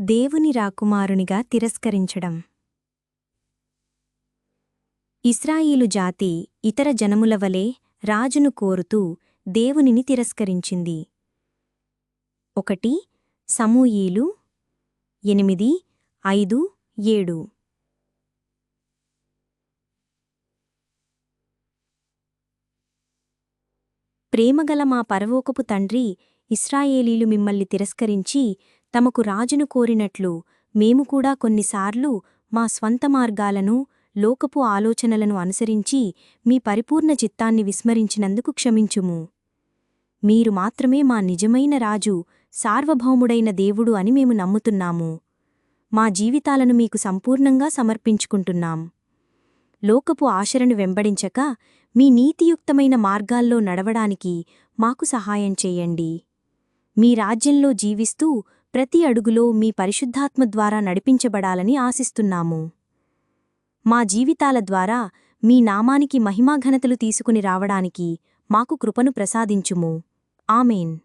దేవుని రాకుమారునిగా తిరస్కరించడం. ఇస్రాయిలు జాతి ఇతర జనముల వలె రాజును కోరుతూ దేవునిని తిరస్కరించింది. ఒకటి సమూయీలు ఎనిమిది ఐదు ఏడు. ప్రేమగల మా పరవోకపు తండ్రి ఇస్రాయేలీలు మిమ్మల్ని తిరస్కరించి తమకు రాజును కోరినట్లు మేము కూడా కొన్నిసార్లు మా స్వంత మార్గాలను లోకపు ఆలోచనలను అనుసరించి మీ పరిపూర్ణ చిత్తాన్ని విస్మరించినందుకు క్షమించుము. మీరు మాత్రమే మా నిజమైన రాజు సార్వభౌముడైన దేవుడు అని మేము నమ్ముతున్నాము. మా జీవితాలను మీకు సంపూర్ణంగా సమర్పించుకుంటున్నాం. లోకపు ఆశలను వెంబడించక మీ నీతియుక్తమైన మార్గాల్లో నడవడానికి మాకు సహాయం చేయండి. మీ రాజ్యంలో జీవిస్తూ ప్రతి అడుగులో మీ పరిశుద్ధాత్మ ద్వారా నడిపించబడాలని ఆశిస్తున్నాము. మా జీవితాల ద్వారా మీ నామానికి మహిమాఘనతలు తీసుకుని రావడానికి మాకు కృపను ప్రసాదించుము. ఆమెన్.